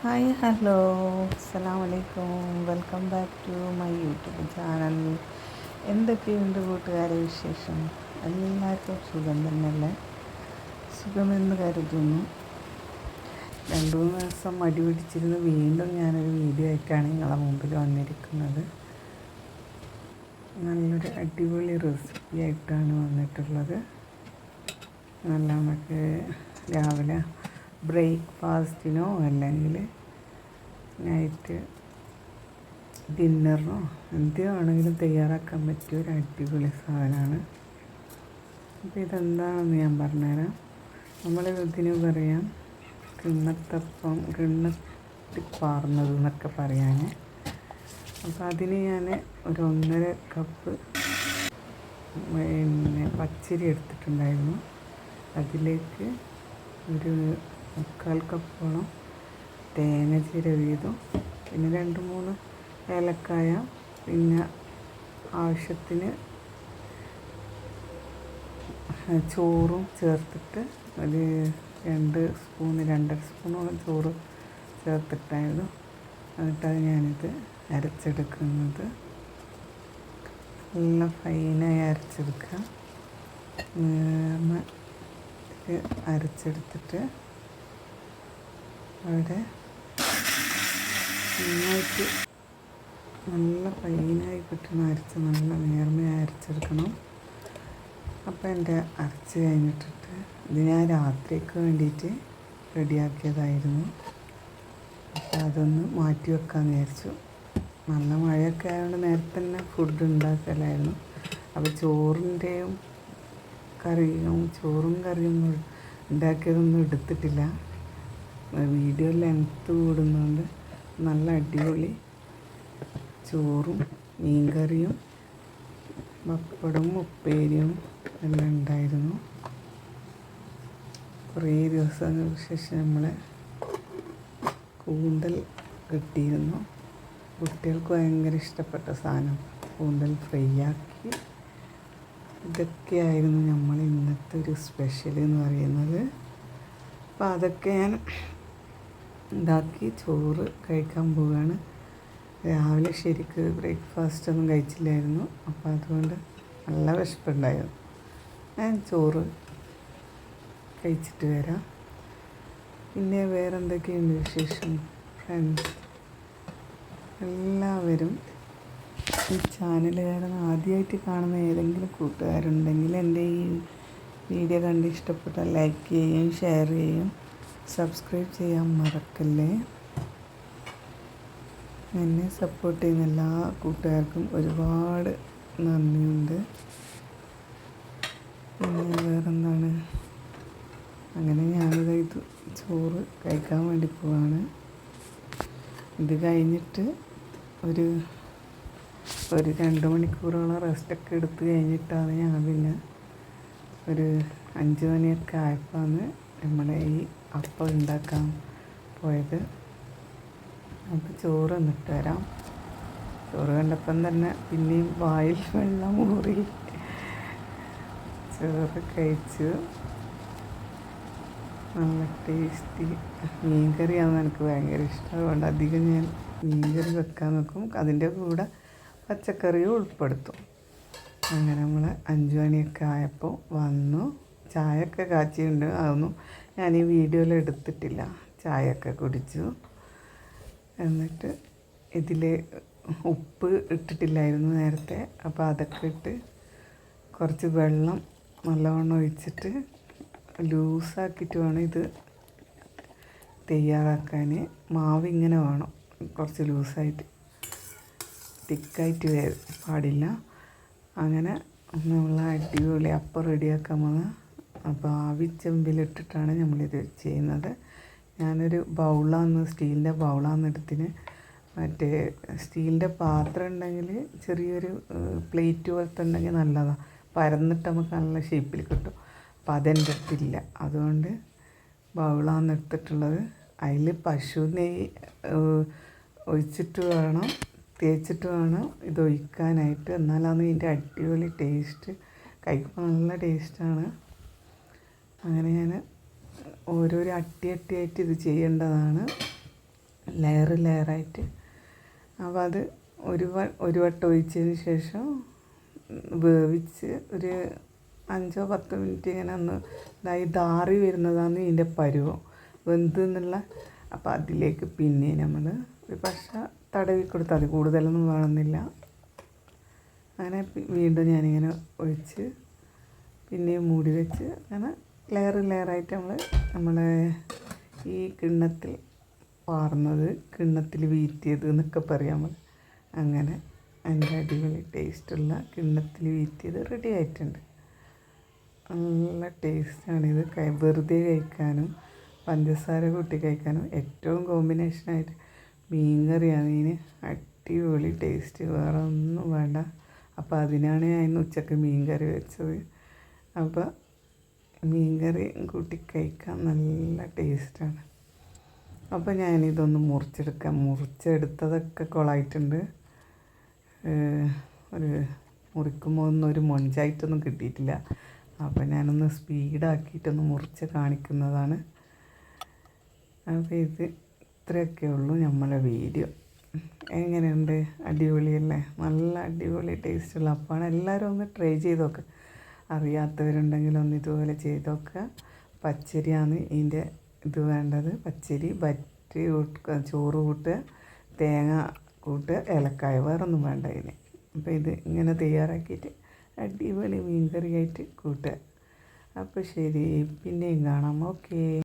Hi hello അസ്സാം വലൈക്കും welcome back to my YouTube channel എന്തൊക്കെയുണ്ട് കൂട്ടുകാരെ വിശേഷം? എല്ലാവർക്കും സുഖം തന്നെയല്ലേ? സുഖമെന്ന് കരുതുന്നു. രണ്ടു മൂന്ന് ദിവസം മടി പിടിച്ചിരുന്ന് വീണ്ടും ഞാനൊരു വീഡിയോ ആയിട്ടാണ് നിങ്ങളെ മുമ്പിൽ വന്നിരിക്കുന്നത്. നല്ലൊരു അടിപൊളി റെസിപ്പി ആയിട്ടാണ് വന്നിട്ടുള്ളത്. നല്ല നമുക്ക് രാവിലെ ബ്രേക്ക്ഫാസ്റ്റിനോ അല്ലെങ്കിൽ നൈറ്റ് ഡിന്നറിനോ എന്ത് വേണമെങ്കിലും തയ്യാറാക്കാൻ പറ്റിയ ഒരു അടിപൊളി സാധനമാണ്. അപ്പോൾ ഇതെന്താണെന്ന് ഞാൻ പറഞ്ഞുതരാം. നമ്മൾ ഇതിന് പറയാം കിണ്ണത്തപ്പം കിണ്ണത്തി പാർന്നത് എന്നൊക്കെ പറയാൻ അപ്പോൾ അതിന് ഞാൻ ഒരു ഒന്നര കപ്പ് പിന്നെ പച്ചരി എടുത്തിട്ടുണ്ടായിരുന്നു. അതിലേക്ക് ഒരു മുക്കാൽ കപ്പോളം തേങ്ങ ചിരവിയതും പിന്നെ രണ്ട് മൂന്ന് ഏലക്കായ. പിന്നെ ആവശ്യത്തിന് ചോറും ചേർത്തിട്ട് ഒരു രണ്ട് സ്പൂൺ രണ്ടര സ്പൂണോളം ചോറ് ചേർത്തിട്ടായിരുന്നു എന്നിട്ടത് ഞാനിത് അരച്ചെടുക്കുന്നത്. നല്ല ഫൈനായി അരച്ചെടുക്കുക. അരച്ചെടുത്തിട്ട് അവിടെ. നന്നായിട്ട് നല്ല ഫൈനായി കിട്ടണം അരച്ച് നല്ല നേർമയായി അരച്ചെടുക്കണം. അപ്പോൾ എന്റെ അരച്ച് കഴിഞ്ഞിട്ടിട്ട് ഇത് ഞാൻ രാത്രിക്ക് വേണ്ടിയിട്ട് റെഡിയാക്കിയതായിരുന്നു. അപ്പോൾ അതൊന്ന് മാറ്റി വെക്കാൻ വിചാരിച്ചു. നല്ല മഴയൊക്കെ ആയതുകൊണ്ട് നേരത്തെ തന്നെ ഫുഡ് ഉണ്ടാക്കലായിരുന്നു. അപ്പോൾ ചോറിന്റെയും കറിയും ചോറും കറിയും ഉണ്ടാക്കിയതൊന്നും എടുത്തിട്ടില്ല. വീഡിയോ ലെങ്ത്ത് കൂടുന്നതുകൊണ്ട് നല്ല അടിപൊളി ചോറും മീൻകറിയും പപ്പടവും ഉപ്പേരിയും എല്ലാം ഉണ്ടായിരുന്നു. കുറേ ദിവസങ്ങൾക്ക് ശേഷം നമ്മളെ കൂന്തൽ കിട്ടിയിരുന്നു. കുട്ടികൾക്ക് ഭയങ്കര ഇഷ്ടപ്പെട്ട സാധനം. കൂന്തൽ ഫ്രൈ ആക്കി ഇതൊക്കെയായിരുന്നു നമ്മൾ ഇന്നത്തെ ഒരു സ്പെഷ്യൽ എന്ന് പറയുന്നത്. അപ്പോൾ അതൊക്കെ ഞാൻ ഉണ്ടാക്കി ചോറ് കഴിക്കാൻ പോവുകയാണ് രാവിലെ ശരിക്ക് ബ്രേക്ക്ഫാസ്റ്റ് ഒന്നും കഴിച്ചില്ലായിരുന്നു. അപ്പോൾ അതുകൊണ്ട് നല്ല വിശപ്പുണ്ടായിരുന്നു. ഞാൻ ചോറ് കഴിച്ചിട്ട് വരാം. പിന്നെ വേറെ എന്തൊക്കെയുണ്ട് വിശേഷം? ഫ്രണ്ട്സ് എല്ലാവരും ഈ ചാനൽ കാരണം ആദ്യമായിട്ട് കാണുന്ന ഏതെങ്കിലും കൂട്ടുകാരുണ്ടെങ്കിൽ എന്റെ ഈ വീഡിയോ കണ്ട് ഇഷ്ടപ്പെട്ടാൽ ലൈക്ക് ചെയ്യുകയും ഷെയർ ചെയ്യുകയും സബ്സ്ക്രൈബ് ചെയ്യാൻ മറക്കല്ലേ? എന്നെ സപ്പോർട്ട് ചെയ്യുന്ന എല്ലാ കൂട്ടുകാർക്കും ഒരുപാട് നന്ദിയുണ്ട്. പിന്നെ വേറെന്താണ്? അങ്ങനെ ഞാനിത് ഇത് ചോറ് കഴിക്കാൻ വേണ്ടി പോവാണ്. ഇത് കഴിഞ്ഞിട്ട് ഒരു ഒരു രണ്ട് മണിക്കൂറോളം റെസ്റ്റൊക്കെ എടുത്ത് കഴിഞ്ഞിട്ടാണ് ഞാൻ പിന്നെ ഒരു അഞ്ച് മണിയൊക്കെ ആയപ്പോഴാണ് നമ്മുടെ ഈ അപ്പം ഉണ്ടാക്കാൻ പോയത്. അപ്പോൾ ചോറ് എന്നിട്ട് വരാം. ചോറ് കണ്ടപ്പം തന്നെ പിന്നെയും വായിൽ വെള്ളം ഊറി. ചോറ് കഴിച്ചു. നല്ല ടേസ്റ്റി മീൻകറിയാണെന്ന് എനിക്ക് ഭയങ്കര ഇഷ്ടമുണ്ട് അധികം ഞാൻ മീൻകറി വെക്കാൻ നോക്കും. അതിന്റെ കൂടെ പച്ചക്കറിയും ഉൾപ്പെടുത്തും. അങ്ങനെ നമ്മൾ അഞ്ചു മണിയൊക്കെ ആയപ്പോൾ വന്നു. ചായയൊക്കെ കാച്ചിയുണ്ട്. അതൊന്നും ഞാൻ ഈ വീഡിയോയിൽ എടുത്തിട്ടില്ല. ചായയൊക്കെ കുടിച്ചു. എന്നിട്ട് ഇതിൽ ഉപ്പ് ഇട്ടിട്ടില്ലായിരുന്നു നേരത്തെ. അപ്പോൾ അതൊക്കെ ഇട്ട് കുറച്ച് വെള്ളം നല്ലവണ്ണം ഒഴിച്ചിട്ട് ലൂസാക്കിയിട്ട് വേണം ഇത് തയ്യാറാക്കാൻ മാവ് ഇങ്ങനെ വേണം കുറച്ച് ലൂസായിട്ട്. തിക്കായിട്ട് പാടില്ല. അങ്ങനെ നമ്മൾ അടിപൊളി അപ്പം റെഡിയാക്കാൻ പോകുന്നത് അപ്പോൾ ആവിച്ചെമ്പിലിട്ടിട്ടാണ് നമ്മളിത് ചെയ്യുന്നത്. ഞാനൊരു ബൗളാന്ന് സ്റ്റീലിന്റെ ബൗളാന്ന് എടുത്തിന് മറ്റേ സ്റ്റീലിന്റെ പാത്രം ഉണ്ടെങ്കിൽ ചെറിയൊരു പ്ലേറ്റ് പോലത്തെ ഉണ്ടെങ്കിൽ നല്ലതാണ് പരന്നിട്ട് നമുക്ക് നല്ല ഷേപ്പിൽ കിട്ടും. അപ്പം അതെന്റെ അടുത്തില്ല. അതുകൊണ്ട് ബൗളാന്ന് എടുത്തിട്ടുള്ളത് അതിൽ പശു നെയ്യ് ഒഴിച്ചിട്ട് വേണം തേച്ചിട്ട് വേണം ഇത് ഒഴിക്കാനായിട്ട് എന്നാലാണ് ഇതിന്റെ അടിപൊളി ടേസ്റ്റ്. കഴിക്കുമ്പോൾ നല്ല ടേസ്റ്റാണ്. അങ്ങനെ ഞാൻ ഓരോരോ അട്ടി അട്ടിയായിട്ട് ഇത് ചെയ്യേണ്ടതാണ്. ലെയർ ലെയറായിട്ട് അപ്പോൾ അത് ഒരു ഒരു വട്ടം ഒഴിച്ചതിന് ശേഷം വേവിച്ച് ഒരു അഞ്ചോ പത്തോ മിനിറ്റ് ഇങ്ങനെ ഒന്ന് ഇതായി ധാറി വരുന്നതാണ് ഇതിന്റെ പരുവം. വെന്ത് എന്നുള്ള അപ്പോൾ അതിലേക്ക് പിന്നെ നമ്മൾ ഒരു പക്ഷ തടവി കൊടുത്താൽ മതി. കൂടുതലൊന്നും വേണമെന്നില്ല. അങ്ങനെ വീണ്ടും ഞാനിങ്ങനെ ഒഴിച്ച് പിന്നെയും മൂടി വെച്ച് അങ്ങനെ ലെയർ ലെയറായിട്ട് നമ്മൾ നമ്മൾ ഈ കിണ്ണത്തിൽ വാർന്നത് കിണ്ണത്തിൽ വീറ്റിയത് എന്നൊക്കെ പറയാം നമ്മൾ അങ്ങനെ അതിന്റെ അടിപൊളി ടേസ്റ്റുള്ള കിണ്ണത്തിൽ വീറ്റിയത് റെഡി ആയിട്ടുണ്ട്. നല്ല ടേസ്റ്റാണിത് വെറുതെ കഴിക്കാനും പഞ്ചസാര കൂട്ടി കഴിക്കാനും ഏറ്റവും കോമ്പിനേഷനായിട്ട് മീൻ കറിയാണ് ഇതിന് അടിപൊളി ടേസ്റ്റ് വേറെ ഒന്നും വേണ്ട. അപ്പോൾ അതിനാണ് ഞാൻ ഇന്ന് ഉച്ചയ്ക്ക് മീൻ കറി വെച്ചത്. അപ്പോൾ മീൻ കറി കൂട്ടി കഴിക്കാൻ നല്ല ടേസ്റ്റാണ്. അപ്പോൾ ഞാനിതൊന്ന് മുറിച്ചെടുക്കാം. മുറിച്ചെടുത്തതൊക്കെ കൊളായിട്ടുണ്ട്. ഒരു മുറിക്കുമ്പോൾ ഒന്നും ഒരു മൊഞ്ചായിട്ടൊന്നും കിട്ടിയിട്ടില്ല. അപ്പോൾ ഞാനൊന്ന് സ്പീഡാക്കിയിട്ടൊന്ന് മുറിച്ച് കാണിക്കുന്നതാണ്. അപ്പോൾ ഇത് ഇത്രയൊക്കെ ഉള്ളൂ നമ്മളെ വീഡിയോ. എങ്ങനെയുണ്ട്? അടിപൊളിയല്ലേ? നല്ല അടിപൊളി ടേസ്റ്റുള്ള അപ്പമാണ് എല്ലാവരും ഒന്ന് ട്രൈ ചെയ്ത് നോക്കുക അറിയാത്തവരുണ്ടെങ്കിൽ ഒന്ന് ഇതുപോലെ ചെയ്ത് നോക്കുക. പച്ചരിയാണ് ഇതിന്റെ ഇത് വേണ്ടത്. പച്ചരി ബറ്റ് കൂട്ടുക ചോറ് കൂട്ടുക തേങ്ങ കൂട്ടുക ഏലക്കായ വേറൊന്നും വേണ്ട ഇതിന്. അപ്പോൾ ഇത് ഇങ്ങനെ തയ്യാറാക്കിയിട്ട് അടിപൊളി മീൻ കറിയായിട്ട് കൂട്ടുക. അപ്പോൾ ശരി പിന്നെയും കാണാം. ഓക്കേ.